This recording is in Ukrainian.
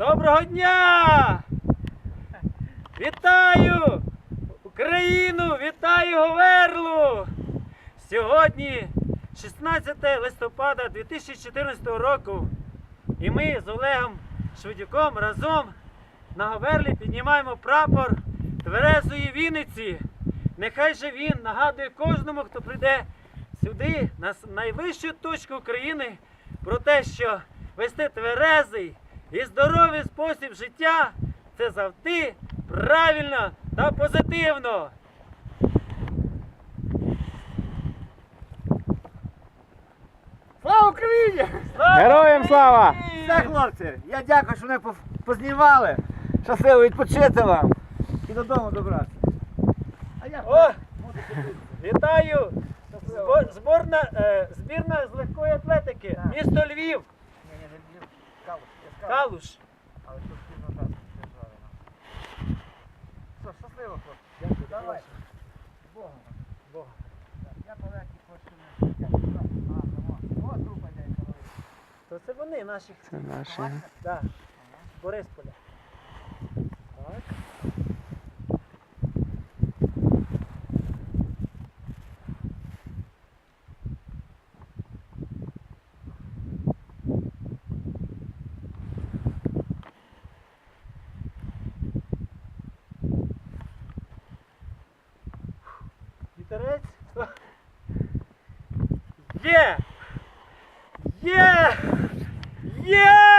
Доброго дня! Вітаю Україну! Вітаю Говерлу! Сьогодні 16 листопада 2014 року. І ми з Олегом Швидюком разом на Говерлі піднімаємо прапор Тверезої Вінниці. Нехай же він нагадує кожному, хто прийде сюди, на найвищу точку України, про те, що вести тверезий і здоровий спосіб життя це завжди правильно та позитивно. Слава Україні! Слава Героям слава! Все, хлопці, я дякую, що мене познімали. Щасливо відпочити вам. І додому добратися. А я О! Вітаю! Зборна, е, збірна з легкої атлетики. Так. Місто Львів. Ні, ні, не Львів, Калуш. Калуш. Але тут спільно так держали нам. Все, щасливо, хлопці. Дякую. Давай. Бога. Бога. Я полегкі хочу не. О, група йде, коли. То це вони наші. Це наші. Так. Борисполя. вітерець. Є! Є! Є!